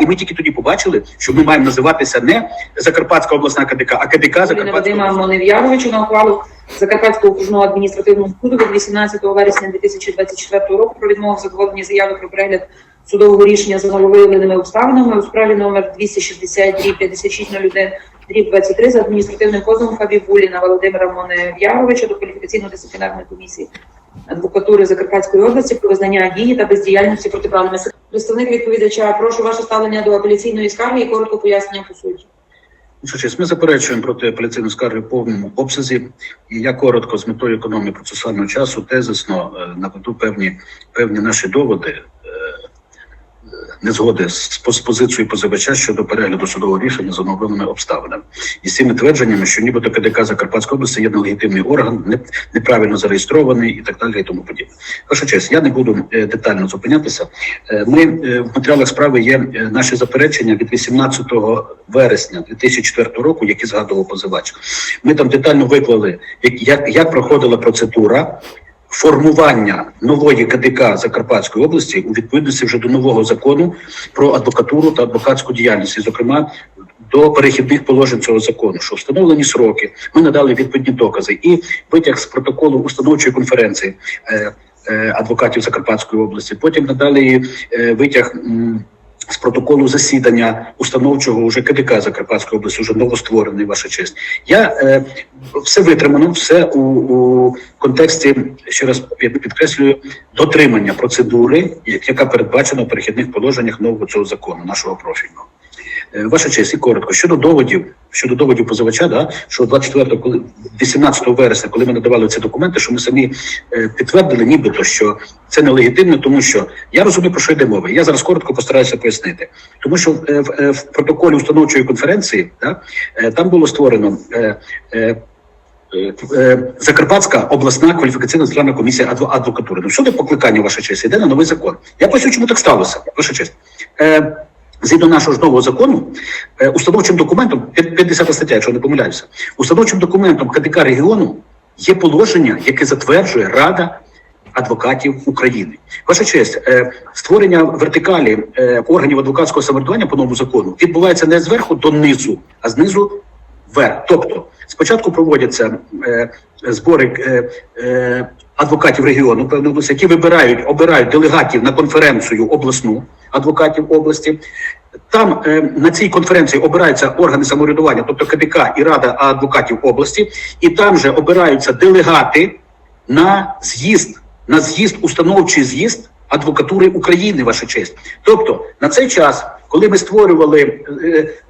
І ми тільки тоді побачили, що ми маємо називатися не Закарпатська обласна КДК, а КДК Закарпатська Вадима обласна. На ухвалу Закарпатського окружного адміністративного суду від 18 вересня 2024 року про відмову в задоволенні заяви про перегляд судового рішення за нововиявленими обставинами у справі номер 260 дріб 5601 дріб 23 за адміністративним позовом Хабібуліна Володимира Монев'яновича до кваліфікаційно-дисциплінарної комісії адвокатури Закарпатської області про визнання дії та бездіяльності протиправними. Представник відповідача, прошу ваше ставлення до апеляційної скарги і коротко пояснення по суті. Ми заперечуємо проти апеляційної скарги в повному обсязі. І я коротко з метою економії процесуального часу тезисно е, наведу певні певні наші доводи. Незгоди з, з позицією позивача щодо перегляду судового рішення за новими обставинами і з цими твердженнями, що нібито КДК Закарпатської області є нелегітимний орган, не, неправильно зареєстрований і так далі, і тому подібне. Ваша честь, я не буду е, детально зупинятися. Е, Ми е, в матеріалах справи є наші заперечення від 18 вересня 2004 року, які згадував позивач. Ми там детально виклали, як, як проходила процедура. Формування нової КДК Закарпатської області у відповідності вже до нового закону про адвокатуру та адвокатську діяльність, і, зокрема до перехідних положень цього закону, що встановлені сроки, ми надали відповідні докази і витяг з протоколу установчої конференції е, е, адвокатів Закарпатської області. Потім надали е, витяг. З протоколу засідання установчого уже КДК Закарпатської області, вже новостворений, ваша честь. Я е, все витримано, все у, у контексті ще раз підкреслюю дотримання процедури, як- яка передбачена в перехідних положеннях нового цього закону, нашого профільного. Е, Ваша честь, і коротко щодо доводів, щодо доводів позивача, да що 24, коли 18 вересня, коли ми надавали ці документи, що ми самі е, підтвердили, нібито що це нелегітимно, тому що я розумію про що йде мова. Я зараз коротко постараюся пояснити, тому що е, в, е, в протоколі установчої конференції да, е, там було створено. Е, е, е, Закарпатська обласна кваліфікаційна національна комісія адво- адвокатури. Ну, щодо покликання, ваша честь, йде на новий закон. Я поясню, чому так сталося, ваша честь. Згідно нашого ж нового закону, е, установчим документом, п'ят- 50 стаття, якщо не помиляюся, установчим документом КДК регіону є положення, яке затверджує Рада адвокатів України. Ваша честь, е, створення вертикалі е, органів адвокатського самоврядування по новому закону відбувається не зверху до низу, а знизу вверх. Тобто спочатку проводяться збори адвокатів регіону, області, які вибирають, обирають делегатів на конференцію обласну адвокатів області. Там е, на цій конференції обираються органи самоврядування, тобто КДК і Рада адвокатів області, і там же обираються делегати на з'їзд, на з'їзд, установчий з'їзд адвокатури України, ваша честь. Тобто на цей час, коли ми створювали е,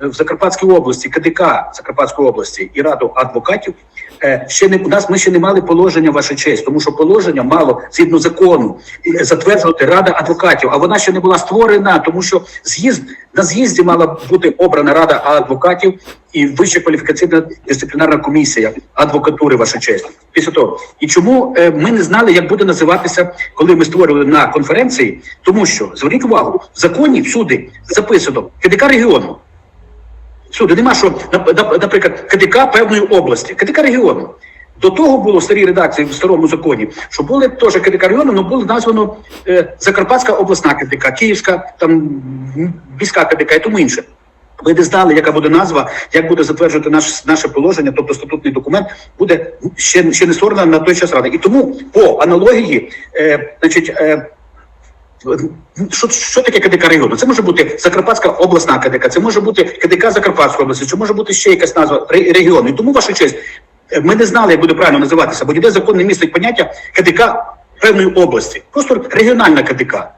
е, в Закарпатській області КДК Закарпатської області і Раду адвокатів, ще не у нас ми ще не мали положення, ваша честь, тому що положення мало згідно закону е, затверджувати Рада адвокатів, а вона ще не була створена, тому що з'їзд на з'їзді мала бути обрана Рада адвокатів і Вища кваліфікаційна дисциплінарна комісія адвокатури, ваша честь. Після того, і чому е, ми не знали, як буде називатися, коли ми створювали на конференції, тому що зверніть увагу, в законі всюди записано КДК регіону. Всюди нема що, нап- нап- наприклад, КДК певної області, КДК регіону. До того було в старій редакції в старому законі, що були теж КДК регіону, але було названо е, Закарпатська обласна КДК, Київська, там міська КДК і тому інше. Ви не знали, яка буде назва, як буде затверджувати наш, наше положення, тобто статутний документ буде ще, ще не створена на той час рада. І тому по аналогії, е, значить, е, що, що таке КДК регіону? Це може бути Закарпатська обласна КДК, це може бути КДК Закарпатської області, це може бути ще якась назва регіону. І тому, ваша честь, е, ми не знали, як буде правильно називатися, бо ніде закон не містить поняття КДК певної області, просто регіональна КДК.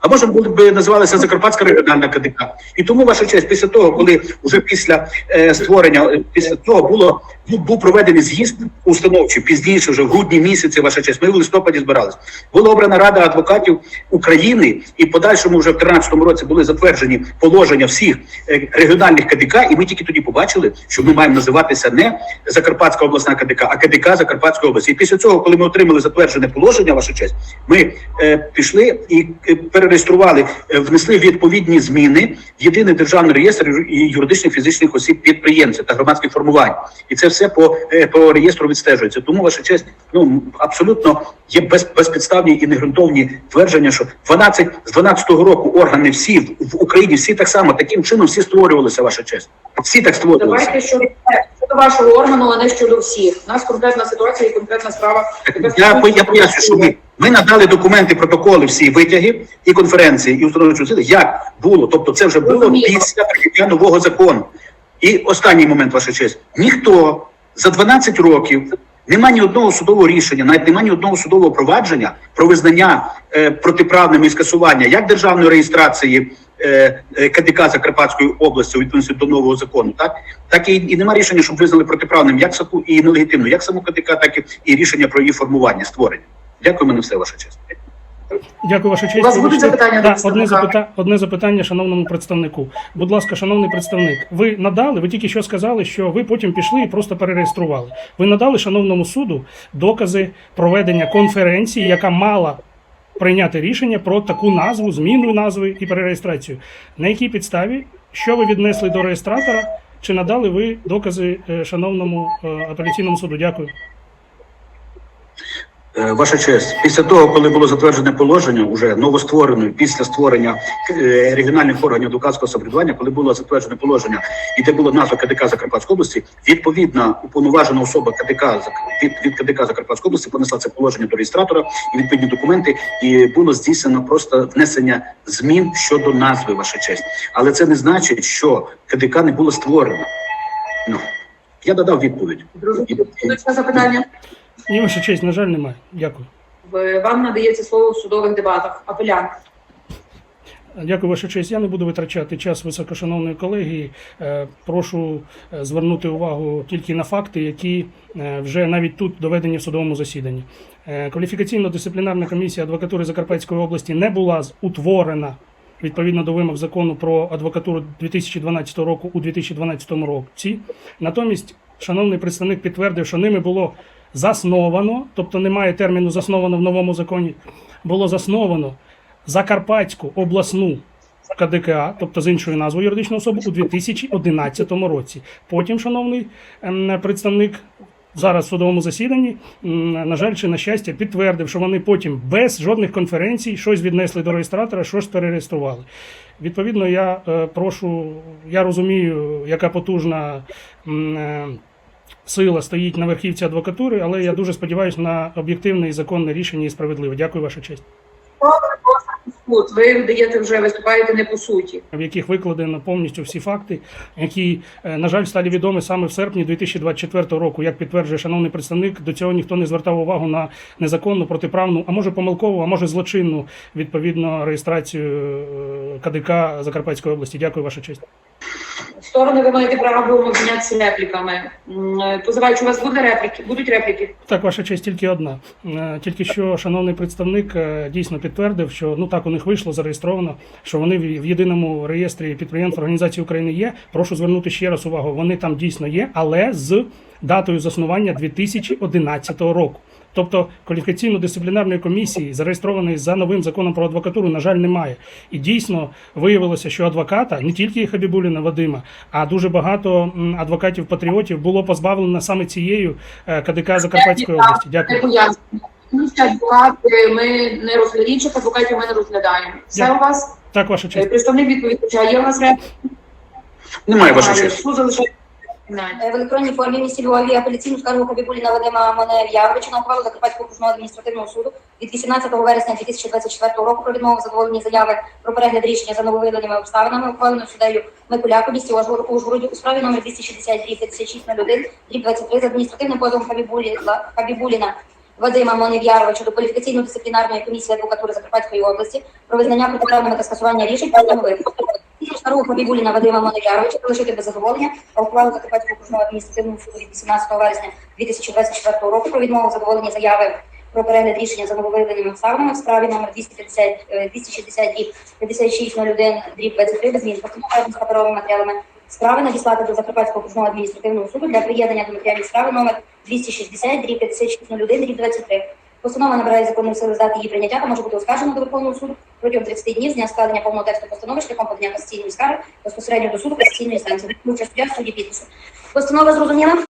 А може були б називалися Закарпатська регіональна КДК. І тому ваша честь, після того, коли вже після е, створення, е, після того було був, проведений з'їзд установчий, пізніше, вже в грудні місяці, ваша честь, ми в листопаді збирались. Була обрана Рада адвокатів України, і подальшому вже в 2013 році були затверджені положення всіх е, регіональних КДК, і ми тільки тоді побачили, що ми маємо називатися не Закарпатська обласна КДК, а КДК Закарпатської області. І після цього, коли ми отримали затверджене положення, ваша честь, ми е, пішли і е, перереєстрували зареєстрували, е, внесли відповідні зміни в єдиний державний реєстр юридичних фізичних осіб підприємців та громадських формувань. І це все по, е, по реєстру відстежується. Тому ваша честь, ну абсолютно є без, безпідставні і негрунтовні твердження, що 12, з 12-го року органи всі в, в Україні всі так само таким чином всі створювалися. Ваша честь, всі так створювалися. Давайте щодо, вашого органу, а не щодо всіх. У нас конкретна ситуація і конкретна справа. Я, я поясню, що ми, ми надали документи, протоколи, всі витяги і конференції, і установчі сили, як було. Тобто це вже було після прийняття нового закону. І останній момент, ваша честь. Ніхто за 12 років немає ні одного судового рішення, навіть немає ні одного судового провадження про визнання е, протиправними і скасування як державної реєстрації е, е, КДК Закарпатської області у відповідності до нового закону, так так і, і немає рішення, щоб визнали протиправним як САКУ і нелегітимною, як саму КДК, так і, і рішення про її формування, створення. Дякую, мене все, ваша честь. Дякую, ваша честь. У вас будуть запитання до Да, одне, представника? запита... одне запитання шановному представнику. Будь ласка, шановний представник, ви надали, ви тільки що сказали, що ви потім пішли і просто перереєстрували. Ви надали шановному суду докази проведення конференції, яка мала прийняти рішення про таку назву, зміну назви і перереєстрацію. На якій підставі, що ви віднесли до реєстратора, чи надали ви докази е, шановному е, апеляційному суду? Дякую. Е, Ваша честь, після того, коли було затверджене положення, уже новоствореною після створення е, регіональних органів адвокатського самоврядування, коли було затверджене положення, і де була назва КДК Закарпатської області, відповідна уповноважена особа КДК від, від КДК Закарпатської області понесла це положення до реєстратора і відповідні документи, і було здійснено просто внесення змін щодо назви, ваша честь. Але це не значить, що КДК не було створено. Ну я додав відповідь. Ще запитання? Ні, ваша честь, на жаль, немає. Дякую. Вам надається слово в судових дебатах. Апелянт. Дякую, ваша честь. Я не буду витрачати час високошановної колегії. Е, Прошу е, звернути увагу тільки на факти, які е, вже навіть тут доведені в судовому засіданні. Е, Кваліфікаційно-дисциплінарна комісія адвокатури Закарпатської області не була утворена відповідно до вимог закону про адвокатуру 2012 року у 2012 році. Натомість, шановний представник підтвердив, що ними було засновано, тобто немає терміну засновано в новому законі, було засновано Закарпатську обласну КДКА, тобто з іншою назвою юридичної особи, у 2011 році. Потім, шановний ем, представник. Зараз в судовому засіданні, на жаль, чи на щастя, підтвердив, що вони потім без жодних конференцій щось віднесли до реєстратора, щось перереєстрували. Відповідно, я е, прошу, я розумію, яка потужна е, сила стоїть на верхівці адвокатури, але я дуже сподіваюся на об'єктивне і законне рішення і справедливе. Дякую, ваша честь. Суд, ви даєте вже виступаєте не по суті. в яких викладено повністю всі факти, які, е, на жаль, стали відомі саме в серпні 2024 року. Як підтверджує шановний представник, до цього ніхто не звертав увагу на незаконну, протиправну, а може помилкову, а може злочинну відповідно реєстрацію е, КДК Закарпатської області. Дякую, ваша честь. Сторони ви маєте право обмінятися репліками. Е, Позиваючи, у вас буде репліки? Будуть репліки? Так, ваша честь тільки одна. Е, Тільки що шановний представник е, дійсно підтвердив, що ну так у них вийшло зареєстровано, що вони в єдиному реєстрі підприємств організації України є. Прошу звернути ще раз увагу. Вони там дійсно є, але з датою заснування 2011 року. Тобто кваліфікаційно-дисциплінарної комісії, зареєстрованої за новим законом про адвокатуру, на жаль, немає. І дійсно виявилося, що адвоката не тільки Хабібуліна Вадима, а дуже багато адвокатів-патріотів було позбавлено саме цією е, КДК Закарпатської області. Дякую. адвокати ми не розглядаємо, інших адвокатів ми не розглядаємо. Все Дякую. у вас? Так, ваша Е, честь. Представник відповідача, є у репліки? Немає ваша честь. В електронній формі місті Львові апеляційну скаргу Хабібуліна Вадима Манев'явича на ухвалу Закарпатського окружного адміністративного суду від 18 вересня 2024 року про відмову задоволення заяви про перегляд рішення за нововиявленими обставинами, ухваленою суддею Микуляку місті Ужгород- Ужгороді у справі номер 262 5601 дріб 23 з адміністративним позовом Хабібулі- Хабібуліна Вадима Монев'яровича до кваліфікаційно-дисциплінарної комісії адвокатури Закарпатської області про визнання протиправними та скасування рішень про нових. Старого Хабібуліна Вадима Монев'яровича залишити без задоволення, а ухвалу Закарпатського окружного адміністративного суду від 18 вересня 2024 року про відмову задоволення заяви про перегляд рішення за нововиявленими обставинами в справі номер 250, е, 260 дріб 5601 дріб 23 без змін з паперовими матеріалами справи надіслати до Закарпатського окружного адміністративного суду для приєднання до матеріалів справи номер 260 дріб 5601 дріб 23. Постанова набирає законної сили здати її прийняття та може бути оскаржена до Верховного суду протягом 30 днів з дня складення повного тексту постанови шляхом подання касаційної скарги безпосередньо до суду постійної станції. Виключно суддя судді підпису. Постанова зрозуміла?